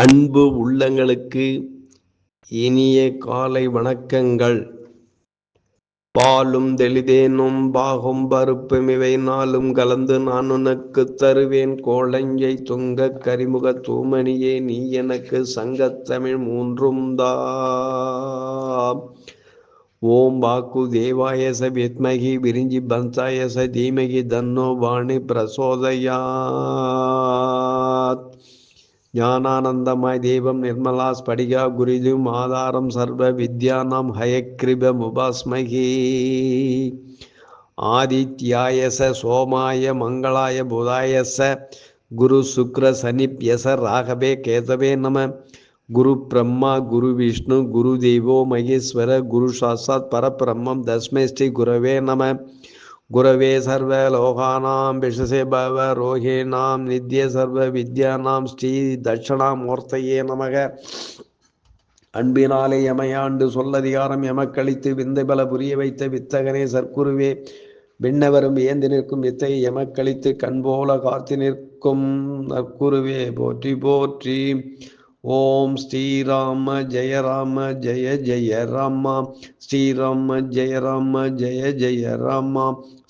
அன்பு உள்ளங்களுக்கு இனிய காலை வணக்கங்கள். பாலும் தெளிதேனும் பாகும் பருப்பும் இவை நாளும் கலந்து நான் உனக்கு தருவேன். கோழஞ்சை துங்க கரிமுக தூமணியே நீ எனக்கு சங்கத்தமிழ் மூன்றும் தா. ஓம் பாக்கு தேவாயச வித்மகி விரிஞ்சி பந்தாயச தீமகி தன்னோ வாணி பிரசோதையா. ஞானானந்தமாய் தேவம் நிர்மலா ஸ்படிகா குருஜும் ஆதாரம் சர்வ வித்யானாம் ஹயக்ரிப ஹயக்ரிபமுபாஸ்மகி ஆதித்யாயச சோமாய மங்களாய புதாயச குரு சுக்ர சனிப்யச ராகவே கேதவே நம. குரு பிரம்மா குரு விஷ்ணு குரு தெய்வோ மகேஸ்வர குரு சாஸ்தாத் பரபிரம்மம் தஸ்மை ஸ்ரீ குரவே நம. குரவே சர்வ லோகானாம் விஷசே பவ ரோஹேனாம் நித்ய சர்வ வித்யானாம் ஸ்ரீ தட்சணாமூர்த்தையே நமக. அன்பினாலே எமையாண்டு சொல்லதிகாரம் எமக்களித்து விந்தை பல புரிய வைத்த வித்தகனே சர்க்குருவே. விண்ணவரும் ஏந்தி நிற்கும் வித்தை எமக்களித்து கண்போல காத்து நிற்கும் நற்குருவே. போற்றி போற்றி. ஓம் ஸ்ரீராம ஜெய ராம ஜெய ஜெய ராமா. ஸ்ரீராம ஜெய ராம ஜெய ஜெய ராமா.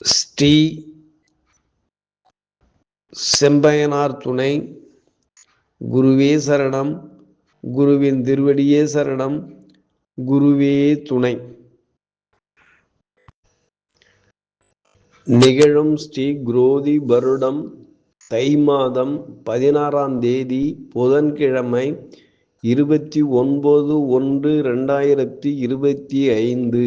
ஸ்ரீ செம்பயனார் துணை குருவே சரணம் குருவின் திருவடியே சரணம் குருவே துணை. நிகழும் ஸ்ரீ குரோதி வருடம் தை மாதம் பதினாறாம் தேதி புதன்கிழமை இருபத்தி ஒன்பது ஒன்று ரெண்டாயிரத்தி இருபத்தி ஐந்து.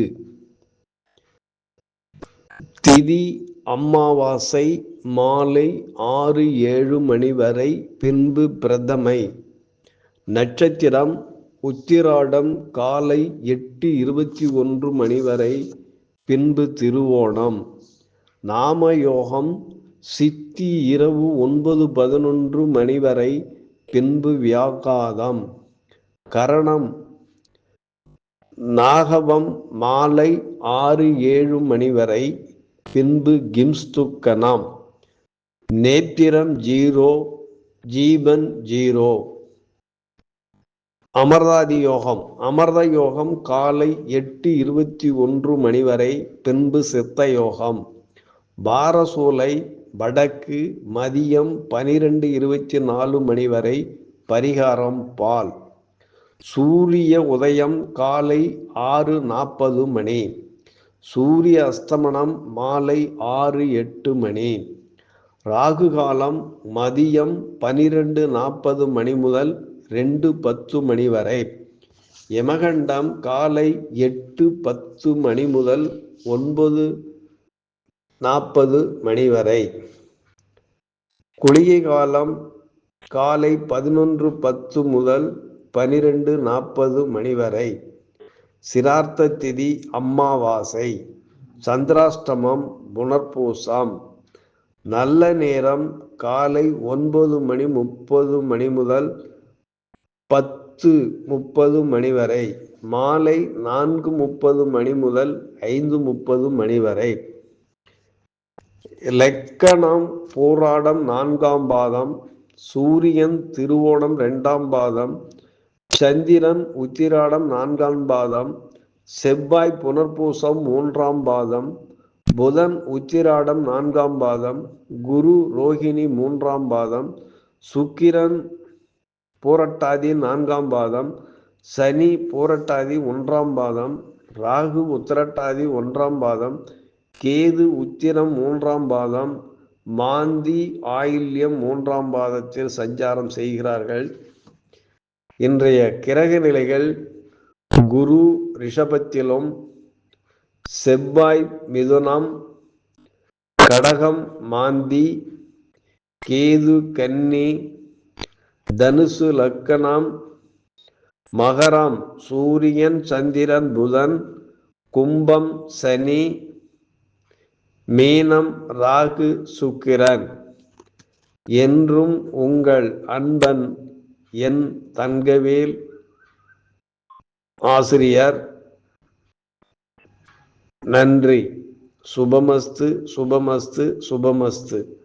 திதி அமாவாசை மாலை ஆறு ஏழு மணி வரை பின்பு பிரதமை. நட்சத்திரம் உத்திராடம் காலை எட்டு இருபத்தி ஒன்று மணி வரை பின்பு திருவோணம். நாம யோகம் சித்தி இரவு ஒன்பது பதினொன்று மணி வரை பின்பு வியாகாதம் கரணம் நாகவம் மாலை ஆறு ஏழு மணி வரை பின்பு கிம்ஸ்துக்கனாம். நேத்திரம் ஜீரோ ஜீவன் ஜீரோ. அமர்தாதி யோகம். அமர்த யோகம் காலை எட்டு இருபத்தி ஒன்று மணி வரை பின்பு சித்த யோகம். பாரசூலை வடக்கு மதியம் பனிரெண்டு இருபத்தி நாலு மணி வரை பரிகாரம் பால். சூரிய உதயம் காலை ஆறு நாற்பது மணி. சூரிய அஸ்தமனம் மாலை ஆறு எட்டு மணி. ராகு காலம் மதியம் பனிரெண்டு நாற்பது மணி முதல் ரெண்டு பத்து மணி வரை. யமகண்டம் காலை எட்டு பத்து மணி முதல் ஒன்பது நாற்பது மணி வரை. குளிகை காலம் காலை பதினொன்று பத்து முதல் பனிரெண்டு நாற்பது மணி வரை. சிரார்த்த திதி அம்மாவாசை. சந்திராஷ்டமம் புனர்பூசம். நல்ல நேரம் காலை ஒன்பது மணி முப்பது மணி முதல் பத்து முப்பது மணி வரை. மாலை நான்கு முப்பது மணி முதல் ஐந்து முப்பது மணி வரை. லக்கணம் போராடம் நான்காம் பாதம். சூரியன் திருவோணம் இரண்டாம் பாதம். சந்திரன் உத்திராடம் நான்காம் பாதம் செவ்வாய் புனர்பூசம் மூன்றாம் பாதம் புதன் உத்திராடம் நான்காம் பாதம் குரு ரோஹிணி மூன்றாம் பாதம் சுக்கிரன் பூரட்டாதி நான்காம் பாதம் சனி பூரட்டாதி ஒன்றாம் பாதம் ராகு உத்திரட்டாதி ஒன்றாம் பாதம் கேது உத்திரம் மூன்றாம் பாதம் மாந்தி ஆயில்யம் மூன்றாம் பாதத்தில் சஞ்சாரம் செய்கிறார்கள். இன்றைய கிரக நிலைகள் குரு ரிஷபத்திலும் செவ்வாய் மிதுனம் கடகம் மாந்தி கேது கன்னி தனுசு லக்கணம் மகரம் சூரியன் சந்திரன் புதன் கும்பம் சனி மீனம் ராகு சுக்கிரன். என்றும் உங்கள் அன்பன் என் தங்கவேல் ஆசிரியர். நன்றி. சுபமஸ்து சுபமஸ்து சுபமஸ்து.